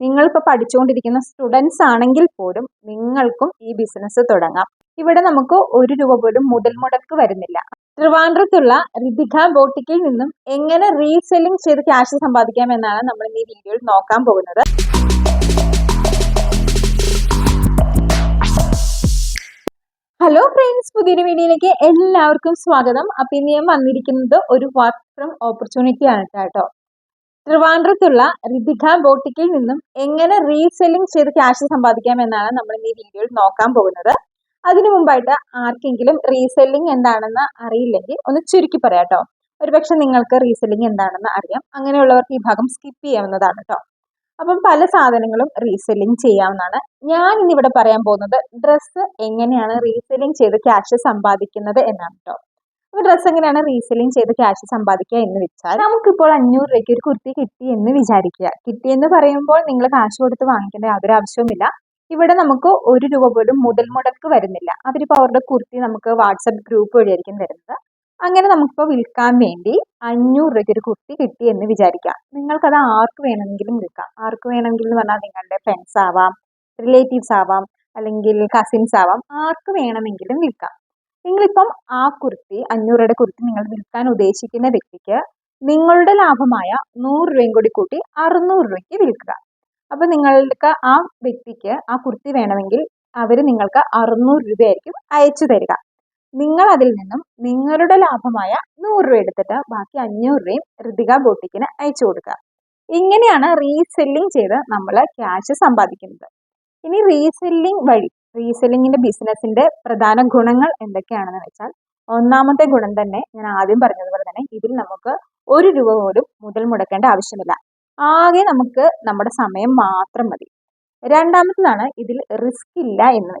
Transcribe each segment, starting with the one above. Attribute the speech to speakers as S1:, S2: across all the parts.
S1: നിങ്ങളിപ്പോൾ പഠിച്ചുകൊണ്ടിരിക്കുന്ന സ്റ്റുഡൻസ് ആണെങ്കിൽ പോലും നിങ്ങൾക്കും ഈ ബിസിനസ് തുടങ്ങാം. ഇവിടെ നമുക്ക് ഒരു രൂപ പോലും മുതൽ മുടക്ക് വരുന്നില്ല. ട്രിവാൻഡ്രത്തുള്ള റിതിക ബോട്ടിക്കിൽ നിന്നും എങ്ങനെ റീസെല്ലിംഗ് ചെയ്ത് ക്യാഷ് സമ്പാദിക്കാം എന്നാണ് നമ്മൾ ഈ വീഡിയോയിൽ നോക്കാൻ പോകുന്നത്. ഹലോ ഫ്രണ്ട്സ് പുതിയൊരു വീഡിയോയിലേക്ക് എല്ലാവർക്കും സ്വാഗതം. അപ്പം ഇന്ന് ഞാൻ വന്നിരിക്കുന്നത് ഒരു വർക്ക് ഫ്രം ഓപ്പർച്യൂണിറ്റി ആണ് കേട്ടോ. ട്രിവാൻഡ്രത്തുള്ള റിതിക ബോട്ടിക്കിൽ നിന്നും എങ്ങനെ റീസെല്ലിംഗ് ചെയ്ത് ക്യാഷ് സമ്പാദിക്കാം എന്നാണ് നമ്മൾ ഈ വീഡിയോയിൽ നോക്കാൻ പോകുന്നത്. അതിനു മുമ്പായിട്ട് ആർക്കെങ്കിലും റീസെല്ലിംഗ് എന്താണെന്ന് അറിയില്ലെങ്കിൽ ഒന്ന് ചുരുക്കി പറയാം കേട്ടോ. ഒരുപക്ഷെ നിങ്ങൾക്ക് റീസെല്ലിംഗ് എന്താണെന്ന് അറിയാം. അങ്ങനെയുള്ളവർക്ക് ഈ ഭാഗം സ്കിപ്പ് ചെയ്യാവുന്നതാണ് കേട്ടോ. അപ്പം പല സാധനങ്ങളും റീസെല്ലിംഗ് ചെയ്യാവുന്നതാണ്. ഞാൻ ഇന്നിവിടെ പറയാൻ പോകുന്നത് ഡ്രസ്സ് എങ്ങനെയാണ് റീസെല്ലിംഗ് ചെയ്ത് ക്യാഷ് സമ്പാദിക്കുന്നത് എന്നാണ് കേട്ടോ. അപ്പോൾ ഡ്രസ്സ് എങ്ങനെയാണ് റീസെല്ലിംഗ് ചെയ്ത് ക്യാഷ് സമ്പാദിക്കുക എന്ന് വെച്ചാൽ നമുക്കിപ്പോൾ അഞ്ഞൂറ് രൂപയ്ക്ക് ഒരു കുർത്തി കിട്ടി എന്ന് വിചാരിക്കുക. കിട്ടിയെന്ന് പറയുമ്പോൾ നിങ്ങൾ കാശ് കൊടുത്ത് വാങ്ങിക്കേണ്ട യാതൊരു ആവശ്യവുമില്ല. ഇവിടെ നമുക്ക് ഒരു രൂപ പോലും മുതൽ മുടക്ക് വരുന്നില്ല. അവരിപ്പോൾ അവരുടെ കുർത്തി നമുക്ക് വാട്സപ്പ് ഗ്രൂപ്പ് വഴിയായിരിക്കും തരുന്നത് അങ്ങനെ നമുക്കിപ്പോൾ വിൽക്കാൻ വേണ്ടി അഞ്ഞൂറ് രൂപയ്ക്ക് ഒരു കുർത്തി കിട്ടി എന്ന് വിചാരിക്കാം നിങ്ങൾക്കത് ആർക്ക് വേണമെങ്കിലും വിൽക്കാം. ആർക്ക് വേണമെങ്കിലും എന്ന് പറഞ്ഞാൽ നിങ്ങളുടെ ഫ്രണ്ട്സ് ആവാം റിലേറ്റീവ്സ് ആവാം അല്ലെങ്കിൽ കസിൻസ് ആവാം. ആർക്ക് വേണമെങ്കിലും വിൽക്കാം. നിങ്ങളിപ്പം ആ കുർത്തി അഞ്ഞൂറ് കുർത്തി നിങ്ങൾ വിൽക്കാൻ ഉദ്ദേശിക്കുന്ന വ്യക്തിക്ക് നിങ്ങളുടെ ലാഭമായ നൂറ് രൂപയും കൂടി കൂട്ടി അറുന്നൂറ് രൂപയ്ക്ക് വിൽക്കുക. അപ്പൊ നിങ്ങൾക്ക് ആ വ്യക്തിക്ക് ആ കുർത്തി വേണമെങ്കിൽ അവർ നിങ്ങൾക്ക് അറുന്നൂറ് രൂപയായിരിക്കും അയച്ചു തരിക. നിങ്ങൾ അതിൽ നിന്നും നിങ്ങളുടെ ലാഭമായ നൂറ് രൂപ എടുത്തിട്ട് ബാക്കി അഞ്ഞൂറ് രൂപയും ഋതിക ബോട്ടിക്കിന് അയച്ചു കൊടുക്കുക. ഇങ്ങനെയാണ് റീസെല്ലിംഗ് ചെയ്ത് നമ്മൾ ക്യാഷ് സമ്പാദിക്കുന്നത്. ഇനി റീസെല്ലിംഗ് വഴി റീസെല്ലിങ്ങിന്റെ ബിസിനസിന്റെ പ്രധാന ഗുണങ്ങൾ എന്തൊക്കെയാണെന്ന് വെച്ചാൽ ഒന്നാമത്തെ ഗുണം തന്നെ ഞാൻ ആദ്യം പറഞ്ഞതുപോലെ തന്നെ ഇതിൽ നമുക്ക് ഒരു രൂപ പോലും മുതൽ മുടക്കേണ്ട ആവശ്യമില്ല. ആകെ നമുക്ക് നമ്മുടെ സമയം മാത്രം മതി. രണ്ടാമത്തതാണ് ഇതിൽ റിസ്ക് ഇല്ല എന്ന്.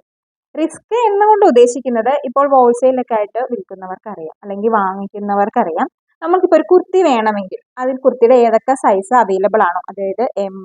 S1: റിസ്ക് എന്നുകൊണ്ട് ഉദ്ദേശിക്കുന്നത് ഇപ്പോൾ ഹോൾസെയിലൊക്കെ ആയിട്ട് വിൽക്കുന്നവർക്കറിയാം അല്ലെങ്കിൽ വാങ്ങിക്കുന്നവർക്കറിയാം. നമുക്കിപ്പോൾ ഒരു കുർത്തി വേണമെങ്കിൽ അതിൽ കുർത്തിയുടെ ഏതൊക്കെ സൈസ് അവൈലബിൾ ആണോ? അതായത് M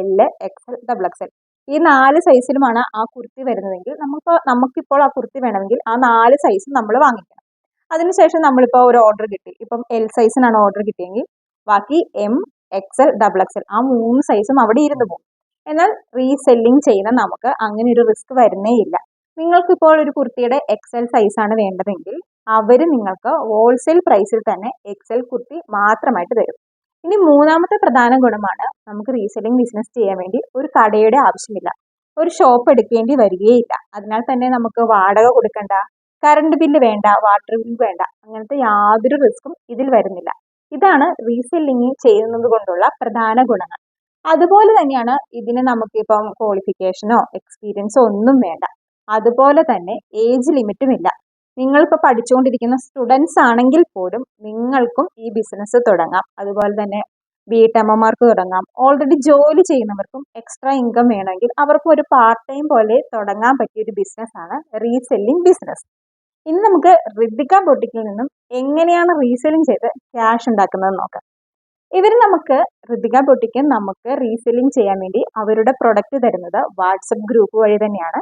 S1: L X L double XL ഈ നാല് സൈസിലുമാണ് ആ കുർത്തി വരുന്നതെങ്കിൽ നമുക്ക് നമുക്കിപ്പോൾ ആ കുർത്തി വേണമെങ്കിൽ ആ നാല് സൈസ് നമ്മൾ വാങ്ങിക്കണം. അതിനുശേഷം നമ്മളിപ്പോൾ ഒരു ഓർഡർ കിട്ടി. ഇപ്പം എൽ സൈസിനാണ് ഓർഡർ കിട്ടിയെങ്കിൽ ബാക്കി എം എക്സൽ ഡബിൾ എക്സൽ ആ മൂന്ന് സൈസും അവിടെ ഇരുന്ന് പോകും. എന്നാൽ റീസെല്ലിംഗ് ചെയ്യുന്ന നമുക്ക് അങ്ങനെ ഒരു റിസ്ക് വരുന്നേ ഇല്ല. നിങ്ങൾക്കിപ്പോൾ ഒരു കുർത്തിയുടെ എക്സൽ സൈസാണ് വേണ്ടതെങ്കിൽ അവർ നിങ്ങൾക്ക് ഹോൾസെയിൽ പ്രൈസിൽ തന്നെ എക്സൽ കുർത്തി മാത്രമായിട്ട് തരും. ഇനി മൂന്നാമത്തെ പ്രധാന ഗുണമാണ് നമുക്ക് റീസെല്ലിംഗ് ബിസിനസ് ചെയ്യാൻ വേണ്ടി ഒരു കടയുടെ ആവശ്യമില്ല. ഒരു ഷോപ്പ് എടുക്കേണ്ടി വരികയില്ല. അതിനാൽ തന്നെ നമുക്ക് വാടക കൊടുക്കണ്ട കറണ്ട് ബില്ല് വേണ്ട വാട്ടർ ബിൽ വേണ്ട അങ്ങനത്തെ യാതൊരു റിസ്ക്കും ഇതിൽ വരുന്നില്ല. ഇതാണ് റീസെല്ലിംഗ് ചെയ്യുന്നത് കൊണ്ടുള്ള പ്രധാന ഗുണങ്ങൾ. അതുപോലെ തന്നെയാണ് ഇതിന് നമുക്കിപ്പം ക്വാളിഫിക്കേഷനോ എക്സ്പീരിയൻസോ ഒന്നും വേണ്ട. അതുപോലെ തന്നെ ഏജ് ലിമിറ്റും ഇല്ല. നിങ്ങളിപ്പോൾ പഠിച്ചുകൊണ്ടിരിക്കുന്ന സ്റ്റുഡൻസ് ആണെങ്കിൽ പോലും നിങ്ങൾക്കും ഈ ബിസിനസ് തുടങ്ങാം. അതുപോലെ തന്നെ വീട്ടമ്മമാർക്ക് തുടങ്ങാം. ഓൾറെഡി ജോലി ചെയ്യുന്നവർക്കും എക്സ്ട്രാ ഇൻകം വേണമെങ്കിൽ അവർക്കും ഒരു പാർട്ട് ടൈം പോലെ തുടങ്ങാൻ പറ്റിയ ഒരു ബിസിനസ്സാണ് റീസെല്ലിംഗ് ബിസിനസ് ഇനി നമുക്ക് ഋതിക ബൊട്ടിക്കിൽ നിന്നും എങ്ങനെയാണ് റീസെല്ലിംഗ് ചെയ്ത് ക്യാഷ് ഉണ്ടാക്കുന്നത് നോക്കാം. ഇവർ നമുക്ക് ഋതിക ബൊട്ടിക്ക് നമുക്ക് റീസെല്ലിംഗ് ചെയ്യാൻ വേണ്ടി അവരുടെ പ്രൊഡക്റ്റ് തരുന്നത് വാട്സപ്പ് ഗ്രൂപ്പ് വഴി തന്നെയാണ്.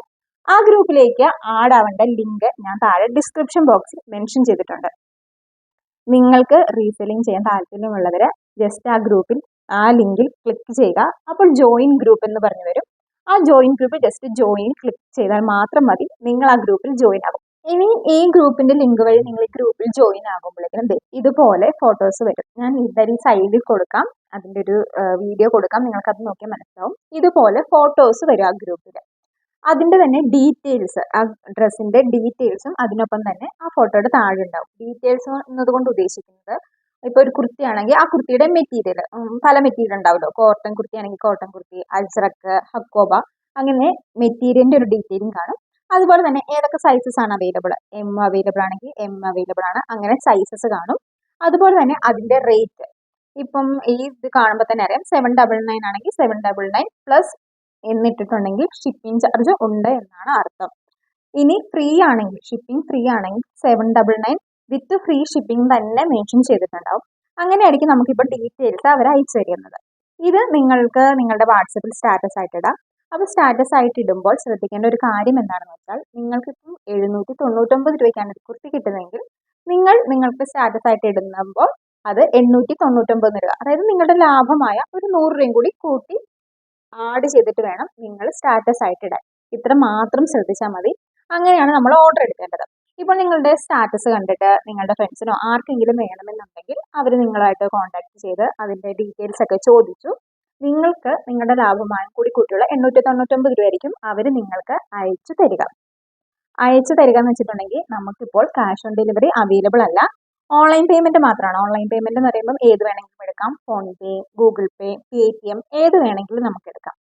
S1: ആ ഗ്രൂപ്പിലേക്ക് ആഡ് ആവേണ്ട ലിങ്ക് ഞാൻ താഴെ ഡിസ്ക്രിപ്ഷൻ ബോക്സിൽ മെൻഷൻ ചെയ്തിട്ടുണ്ട്. നിങ്ങൾക്ക് റീസെല്ലിംഗ് ചെയ്യാൻ താല്പര്യമുള്ളവർ ജസ്റ്റ് ആ ഗ്രൂപ്പിൽ ആ ലിങ്കിൽ ക്ലിക്ക് ചെയ്യുക. അപ്പോൾ ജോയിൻ ഗ്രൂപ്പ് എന്ന് പറഞ്ഞു വരും. ആ ജോയിൻ ഗ്രൂപ്പിൽ ജസ്റ്റ് ജോയിൻ ക്ലിക്ക് ചെയ്താൽ മാത്രം മതി. നിങ്ങൾ ആ ഗ്രൂപ്പിൽ ജോയിൻ ആകും ഇനി ഈ ഗ്രൂപ്പിന്റെ ലിങ്ക് വഴി നിങ്ങൾ ഈ ഗ്രൂപ്പിൽ ജോയിൻ ആകുമ്പോഴേക്കും ഇതുപോലെ ഫോട്ടോസ് വരും. ഞാൻ ഇവിടെ സൈഡിൽ കൊടുക്കാം. അതിന്റെ ഒരു വീഡിയോ കൊടുക്കാം. നിങ്ങൾക്ക് അത് നോക്കിയാൽ മനസ്സിലാവും. ഇതുപോലെ ഫോട്ടോസ് വരും ആ ഗ്രൂപ്പിൽ അതിന്റെ തന്നെ ഡീറ്റെയിൽസ് ആ ഡ്രസ്സിന്റെ ഡീറ്റെയിൽസും അതിനൊപ്പം തന്നെ ആ ഫോട്ടോയുടെ താഴെ ഉണ്ടാവും. ഡീറ്റെയിൽസ് എന്നതുകൊണ്ട് ഉദ്ദേശിക്കുന്നത് ഇപ്പൊ ഒരു കുർത്തിയാണെങ്കിൽ ആ കുർത്തിയുടെ മെറ്റീരിയൽ പല മെറ്റീരിയൽ ഉണ്ടാവുമല്ലോ. കോട്ടൺ കുർത്തി ആണെങ്കിൽ കോട്ടൺ കുർത്തി അജ്രക്ക് ഹക്കോബ അങ്ങനെ മെറ്റീരിയലിന്റെ ഒരു ഡീറ്റെയിലും കാണും. അതുപോലെ തന്നെ ഏതൊക്കെ സൈസസ് ആണ് അവൈലബിൾ എം അവൈലബിൾ ആണെങ്കിൽ എം അവൈലബിൾ ആണ്. അങ്ങനെ സൈസസ് കാണും. അതുപോലെ തന്നെ അതിന്റെ റേറ്റ് ഇപ്പം ഈ ഇത് കാണുമ്പോൾ തന്നെ അറിയാം. സെവൻ ഡബിൾ നയൻ ആണെങ്കിൽ സെവൻ ഡബിൾ നയൻ പ്ലസ് എന്നിട്ടിട്ടുണ്ടെങ്കിൽ ഷിപ്പിംഗ് ചാർജ് ഉണ്ട് എന്നാണ് അർത്ഥം. ഇനി ഫ്രീ ആണെങ്കിൽ ഷിപ്പിംഗ് ഫ്രീ ആണെങ്കിൽ seven double nine with free shipping തന്നെ മെൻഷൻ ചെയ്തിട്ടുണ്ടാവും. അങ്ങനെയായിരിക്കും നമുക്കിപ്പോൾ ഡീറ്റെയിൽസ് അവർ അയച്ചു തരുന്നത്. ഇത് നിങ്ങൾക്ക് നിങ്ങളുടെ വാട്സപ്പിൽ സ്റ്റാറ്റസ് ആയിട്ട് ഇടാം. അപ്പോൾ സ്റ്റാറ്റസ് ആയിട്ട് ഇടുമ്പോൾ ശ്രദ്ധിക്കേണ്ട ഒരു കാര്യം എന്താണെന്ന് വെച്ചാൽ നിങ്ങൾക്ക് ഇപ്പം എഴുന്നൂറ്റി തൊണ്ണൂറ്റൊമ്പത് രൂപയ്ക്കാണ് ഒരു കുർത്തി കിട്ടുന്നതെങ്കിൽ നിങ്ങൾ നിങ്ങൾക്ക് സ്റ്റാറ്റസ് ആയിട്ട് ഇടുമ്പോൾ അത് എണ്ണൂറ്റി തൊണ്ണൂറ്റൊമ്പത് രൂപ. അതായത് നിങ്ങളുടെ ലാഭമായ ഒരു നൂറ് രൂപയും കൂടി കൂട്ടി ആഡ് ചെയ്തിട്ട് വേണം നിങ്ങൾ സ്റ്റാറ്റസ് ആയിട്ട് ഇടാൻ. ഇത്ര മാത്രം ശ്രദ്ധിച്ചാൽ മതി. അങ്ങനെയാണ് നമ്മൾ ഓർഡർ എടുക്കേണ്ടത്. ഇപ്പോൾ നിങ്ങളുടെ സ്റ്റാറ്റസ് കണ്ടിട്ട് നിങ്ങളുടെ ഫ്രണ്ട്സിനോ ആർക്കെങ്കിലും വേണമെന്നുണ്ടെങ്കിൽ അവർ നിങ്ങളായിട്ട് കോൺടാക്ട് ചെയ്ത് അതിന്റെ ഡീറ്റെയിൽസ് ഒക്കെ ചോദിച്ചു. നിങ്ങൾക്ക് നിങ്ങളുടെ ലാഭമായ കൂടി കൂട്ടിയുള്ള എണ്ണൂറ്റി തൊണ്ണൂറ്റൊമ്പത് രൂപയായിരിക്കും അവർ നിങ്ങൾക്ക് അയച്ചു തരിക. അയച്ചു തരിക എന്ന് വെച്ചിട്ടുണ്ടെങ്കിൽ നമുക്കിപ്പോൾ ക്യാഷ് ഓൺ ഡെലിവറി അവൈലബിൾ അല്ല. ഓൺലൈൻ പേയ്മെന്റ് മാത്രമാണ് ഓൺലൈൻ പേയ്മെന്റ് എന്ന് പറയുമ്പോൾ ഏത് വേണമെങ്കിലും എടുക്കാം. ഫോൺ പേ ഗൂഗിൾ പേ പേ ടി എം ഏത് വേണമെങ്കിലും നമുക്ക് എടുക്കാം.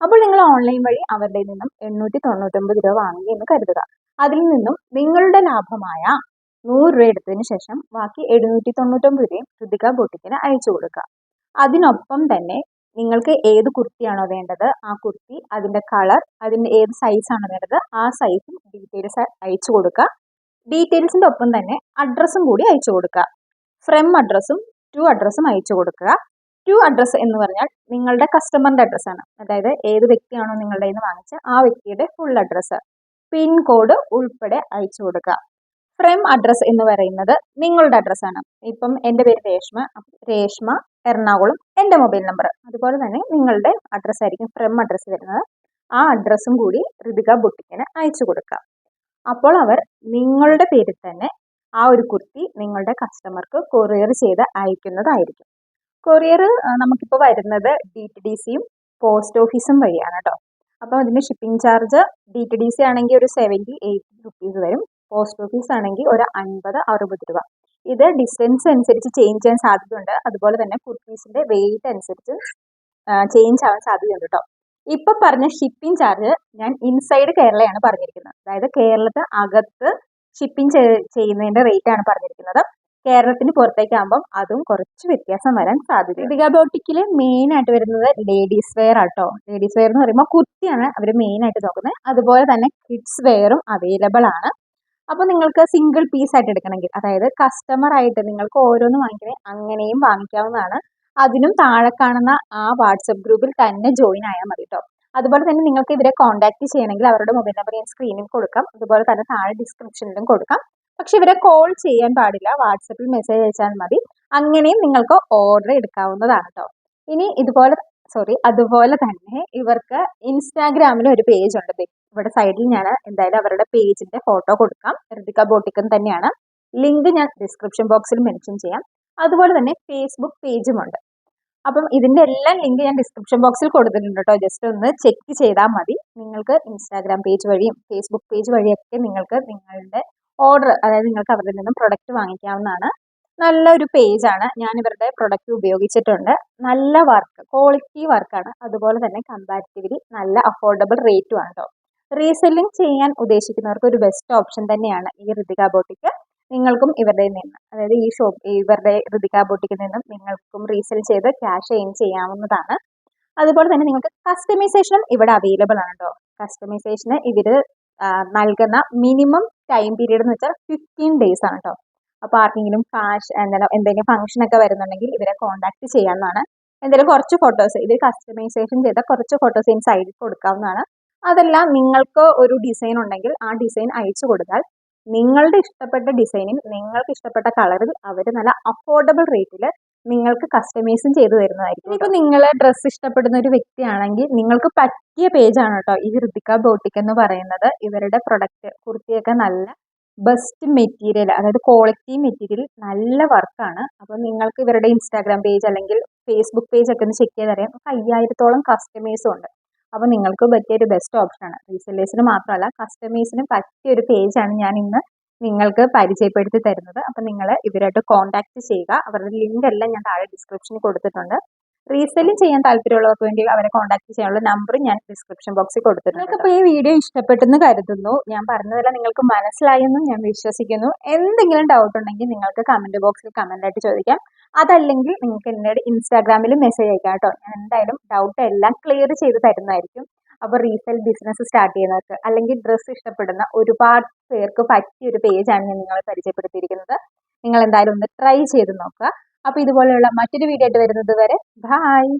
S1: അപ്പോൾ നിങ്ങൾ ഓൺലൈൻ വഴി അവരുടെ നിന്നും എണ്ണൂറ്റി തൊണ്ണൂറ്റൊമ്പത് രൂപ വാങ്ങി എന്ന് കരുതുക. അതിൽ നിന്നും നിങ്ങളുടെ ലാഭമായ നൂറ് രൂപ എടുത്തതിന് ശേഷം ബാക്കി എഴുന്നൂറ്റി തൊണ്ണൂറ്റൊമ്പത് രൂപയും ഋതിക ബൊട്ടിക്കിന് അയച്ചു കൊടുക്കുക. അതിനൊപ്പം തന്നെ നിങ്ങൾക്ക് ഏത് കുർത്തിയാണോ വേണ്ടത് ആ കുർത്തി അതിന്റെ കളർ അതിന്റെ ഏത് സൈസാണോ വേണ്ടത് ആ സൈസും ഡീറ്റെയിൽസ് അയച്ചു കൊടുക്കുക. ഡീറ്റെയിൽസിന്റെ ഒപ്പം തന്നെ അഡ്രസ്സും കൂടി അയച്ചു കൊടുക്കുക. ഫ്രം അഡ്രസ്സും ടു അഡ്രസ്സും അയച്ചു കൊടുക്കുക. ടു അഡ്രസ്സ് എന്ന് പറഞ്ഞാൽ നിങ്ങളുടെ കസ്റ്റമറിന്റെ അഡ്രസ്സാണ് അതായത് ഏത് വ്യക്തിയാണോ നിങ്ങളുടെ നിന്ന് വാങ്ങിച്ച ആ വ്യക്തിയുടെ ഫുൾ അഡ്രസ്സ് പിൻകോഡ് ഉൾപ്പെടെ അയച്ചു കൊടുക്കുക. ഫ്രം അഡ്രസ്സ് എന്ന് പറയുന്നത് നിങ്ങളുടെ അഡ്രസ്സാണ് ഇപ്പം എന്റെ പേര് രേഷ്മ. രേഷ്മ എറണാകുളം എന്റെ മൊബൈൽ നമ്പർ. അതുപോലെ തന്നെ നിങ്ങളുടെ അഡ്രസ്സായിരിക്കും ഫ്രം അഡ്രസ്സ് വരുന്നത്. ആ അഡ്രസ്സും കൂടി ഋതിക ബുട്ടിക്കിന് അയച്ചു കൊടുക്കുക. അപ്പോൾ അവർ നിങ്ങളുടെ പേരിൽ തന്നെ ആ ഒരു കുർത്തി നിങ്ങളുടെ കസ്റ്റമർക്ക് കൊറിയർ ചെയ്ത് അയക്കുന്നതായിരിക്കും. കൊറിയർ നമുക്കിപ്പോൾ വരുന്നത് ഡി ടി ഡി സിയും പോസ്റ്റ് ഓഫീസും വഴിയാണ് കേട്ടോ അപ്പോൾ അതിന് shipping charge D T D C ആണെങ്കിൽ ഒരു സെവന്റി എയ്റ്റി റുപ്പീസ് വരും. പോസ്റ്റ് ഓഫീസ് ആണെങ്കിൽ ഒരു അൻപത് അറുപത് രൂപ. ഇത് ഡിസ്റ്റൻസ് അനുസരിച്ച് ചേഞ്ച് ചെയ്യാൻ സാധ്യതയുണ്ട്. അതുപോലെ തന്നെ കുർത്തീസിന്റെ വെയിറ്റ് അനുസരിച്ച് ചേഞ്ച് ആവാൻ സാധ്യതയുണ്ട് കേട്ടോ ഇപ്പൊ പറഞ്ഞ ഷിപ്പിംഗ് ചാർജ് ഞാൻ ഇൻസൈഡ് കേരളയാണ് പറഞ്ഞിരിക്കുന്നത്. അതായത് കേരളത്തിന് അകത്ത് ഷിപ്പിംഗ് ചെയ്യുന്നതിന്റെ റേറ്റ് ആണ് പറഞ്ഞിരിക്കുന്നത്. കേരളത്തിന് പുറത്തേക്കാകുമ്പം അതും കുറച്ച് വ്യത്യാസം വരാൻ സാധ്യത ദീപിക ബോട്ടിക്കിൽ മെയിൻ ആയിട്ട് വരുന്നത് ലേഡീസ് വെയർ ആട്ടോ. ലേഡീസ് വെയർ എന്ന് പറയുമ്പോൾ കുർത്തിയാണ് അവർ മെയിൻ ആയിട്ട് നോക്കുന്നത്. അതുപോലെ തന്നെ കിഡ്സ് വെയറും അവൈലബിൾ ആണ്. അപ്പോൾ നിങ്ങൾക്ക് സിംഗിൾ പീസ് ആയിട്ട് എടുക്കണമെങ്കിൽ അതായത് കസ്റ്റമർ ആയിട്ട് നിങ്ങൾക്ക് ഓരോന്ന് വാങ്ങിക്കണേ അങ്ങനെയും വാങ്ങിക്കാവുന്നതാണ്. അതിനും താഴെ കാണുന്ന ആ വാട്സപ്പ് ഗ്രൂപ്പിൽ തന്നെ ജോയിൻ ആയാൽ മതി കേട്ടോ അതുപോലെ തന്നെ നിങ്ങൾക്ക് ഇവരെ കോൺടാക്ട് ചെയ്യണമെങ്കിൽ അവരുടെ മൊബൈൽ നമ്പർ ഞാൻ സ്ക്രീനിൽ കൊടുക്കാം. അതുപോലെ തന്നെ താഴെ ഡിസ്ക്രിപ്ഷനിലും കൊടുക്കാം. പക്ഷെ ഇവരെ കോൾ ചെയ്യാൻ പാടില്ല. വാട്സപ്പിൽ മെസ്സേജ് അയച്ചാൽ മതി. അങ്ങനെയും നിങ്ങൾക്ക് ഓർഡർ എടുക്കാവുന്നതാണ് കേട്ടോ ഇനി ഇതുപോലെ സോറി അതുപോലെ തന്നെ ഇവർക്ക് ഇൻസ്റ്റാഗ്രാമിൽ ഒരു പേജ് ഉണ്ട് ഇവിടെ സൈഡിൽ ഞാൻ എന്തായാലും അവരുടെ പേജിന്റെ ഫോട്ടോ കൊടുക്കാം. ഋതിക ബോട്ടിക്കൻ തന്നെയാണ്. ലിങ്ക് ഞാൻ ഡിസ്ക്രിപ്ഷൻ ബോക്സിൽ മെൻഷൻ ചെയ്യാം. അതുപോലെ തന്നെ ഫേസ്ബുക്ക് പേജും ഉണ്ട്. അപ്പം ഇതിന്റെ എല്ലാം ലിങ്ക് ഞാൻ ഡിസ്ക്രിപ്ഷൻ ബോക്സിൽ കൊടുത്തിട്ടുണ്ട് കേട്ടോ ജസ്റ്റ് ഒന്ന് ചെക്ക് ചെയ്താൽ മതി. നിങ്ങൾക്ക് ഇൻസ്റ്റാഗ്രാം പേജ് വഴിയും ഫേസ്ബുക്ക് പേജ് വഴിയൊക്കെ നിങ്ങൾക്ക് നിങ്ങളുടെ ഓർഡർ അതായത് നിങ്ങൾക്ക് അവരിൽ നിന്നും പ്രൊഡക്റ്റ് വാങ്ങിക്കാവുന്നതാണ്. നല്ലൊരു പേജാണ് ഞാൻ ഇവരുടെ പ്രൊഡക്റ്റ് ഉപയോഗിച്ചിട്ടുണ്ട്. നല്ല വർക്ക് ക്വാളിറ്റി വർക്കാണ് അതുപോലെ തന്നെ കമ്പാരിറ്റീവ്ലി നല്ല അഫോർഡബിൾ റേറ്റും ആണ് കേട്ടോ റീസെല്ലിംഗ് ചെയ്യാൻ ഉദ്ദേശിക്കുന്നവർക്ക് ഒരു ബെസ്റ്റ് ഓപ്ഷൻ തന്നെയാണ് ഈ ഋതിക ബോട്ടിക്ക് നിങ്ങൾക്കും ഇവരുടെ നിന്ന് അതായത് ഈ ഷോപ്പ് ഇവരുടെ ഋതിക ബോട്ടിക്കിൽ നിന്നും നിങ്ങൾക്കും റീസെൽ ചെയ്ത് ക്യാഷ് എയിൻ ചെയ്യാവുന്നതാണ്. അതുപോലെ തന്നെ നിങ്ങൾക്ക് കസ്റ്റമൈസേഷനും ഇവിടെ അവൈലബിൾ ആണ് കേട്ടോ കസ്റ്റമൈസേഷന് ഇവർ നൽകുന്ന മിനിമം ടൈം പീരീഡ് എന്ന് വെച്ചാൽ ഫിഫ്റ്റീൻ ഡേയ്സ് ആണ് കേട്ടോ അപ്പോൾ ആർക്കെങ്കിലും കാഷ് എന്തെങ്കിലും എന്തെങ്കിലും ഫംഗ്ഷൻ ഒക്കെ വരുന്നുണ്ടെങ്കിൽ ഇവരെ കോൺടാക്ട് ചെയ്യാവുന്നതാണ്. എന്തെങ്കിലും കുറച്ച് ഫോട്ടോസ് ഇത് കസ്റ്റമൈസേഷൻ ചെയ്ത കുറച്ച് ഫോട്ടോസ് ഇൻ സൈഡിൽ കൊടുക്കാവുന്നതാണ്. അതെല്ലാം നിങ്ങൾക്ക് ഒരു ഡിസൈൻ ഉണ്ടെങ്കിൽ ആ ഡിസൈൻ അയച്ചു കൊടുത്താൽ നിങ്ങളുടെ ഇഷ്ടപ്പെട്ട ഡിസൈനിൽ നിങ്ങൾക്ക് ഇഷ്ടപ്പെട്ട കളറിൽ അവർ നല്ല അഫോർഡബിൾ റേറ്റിൽ നിങ്ങൾക്ക് കസ്റ്റമൈസും ചെയ്തു തരുന്നതായിരിക്കും ഇപ്പൊ നിങ്ങളെ ഡ്രസ്സ് ഇഷ്ടപ്പെടുന്ന ഒരു വ്യക്തിയാണെങ്കിൽ നിങ്ങൾക്ക് പറ്റിയ പേജാണ് കേട്ടോ ഈ ഋതിക ബോട്ടിക് എന്ന് പറയുന്നത്. ഇവരുടെ പ്രൊഡക്റ്റ് കുർത്തിയൊക്കെ നല്ല ബെസ്റ്റ് മെറ്റീരിയൽ അതായത് ക്വാളിറ്റി മെറ്റീരിയൽ നല്ല വർക്കാണ് അപ്പോൾ നിങ്ങൾക്ക് ഇവരുടെ ഇൻസ്റ്റാഗ്രാം പേജ് അല്ലെങ്കിൽ ഫേസ്ബുക്ക് പേജ് ഒക്കെ ഒന്ന് ചെക്ക് ചെയ്തറിയാം. നമുക്ക് അയ്യായിരത്തോളം കസ്റ്റമേഴ്സും ഉണ്ട്. അപ്പോൾ നിങ്ങൾക്ക് പറ്റിയ ഒരു ബെസ്റ്റ് ഓപ്ഷനാണ് റീസെല്ലേഴ്സിന് മാത്രമല്ല കസ്റ്റമേഴ്സിന് പറ്റിയ ഒരു പേജ് ആണ് ഞാൻ ഇന്ന് നിങ്ങൾക്ക് പരിചയപ്പെടുത്തി തരുന്നത്. അപ്പം നിങ്ങൾ ഇവരായിട്ട് കോൺടാക്ട് ചെയ്യുക. അവരുടെ ലിങ്ക് എല്ലാം ഞാൻ താഴെ ഡിസ്ക്രിപ്ഷനിൽ കൊടുത്തിട്ടുണ്ട്. റീസെല്ലിംഗ് ചെയ്യാൻ താല്പര്യമുള്ളവർക്ക് വേണ്ടി അവരെ കോൺടാക്ട് ചെയ്യാനുള്ള നമ്പർ ഞാൻ ഡിസ്ക്രിപ്ഷൻ ബോക്സിൽ കൊടുത്തിട്ടുണ്ട് നിങ്ങൾക്ക് ഈ വീഡിയോ ഇഷ്ടപ്പെട്ടെന്ന് കരുതുന്നു. ഞാൻ പറഞ്ഞതെല്ലാം നിങ്ങൾക്ക് മനസ്സിലായെന്നും ഞാൻ വിശ്വസിക്കുന്നു. എന്തെങ്കിലും ഡൗട്ട് ഉണ്ടെങ്കിൽ നിങ്ങൾക്ക് കമന്റ് ബോക്സിൽ കമന്റ് ആയിട്ട് ചോദിക്കാം. അതല്ലെങ്കിൽ നിങ്ങൾക്ക് എന്നോട് ഇൻസ്റ്റാഗ്രാമിൽ മെസ്സേജ് അയക്കാം കേട്ടോ. ഞാൻ എന്തായാലും ഡൗട്ട് എല്ലാം ക്ലിയർ ചെയ്ത് തരുന്നതായിരിക്കും. അപ്പോൾ റീസെൽ ബിസിനസ് സ്റ്റാർട്ട് ചെയ്യുന്നവർക്ക് അല്ലെങ്കിൽ ഡ്രസ്സ് ഇഷ്ടപ്പെടുന്ന ഒരുപാട് പേർക്ക് പറ്റിയ ഒരു പേജാണ് ഞാൻ നിങ്ങളെ പരിചയപ്പെടുത്തിയിരിക്കുന്നത്. നിങ്ങൾ എന്തായാലും ഒന്ന് ട്രൈ ചെയ്ത് നോക്കുക. അപ്പോൾ ഇതുപോലെയുള്ള മറ്റൊരു വീഡിയോ ആയിട്ട് വരുന്നത് വരെ ബായ്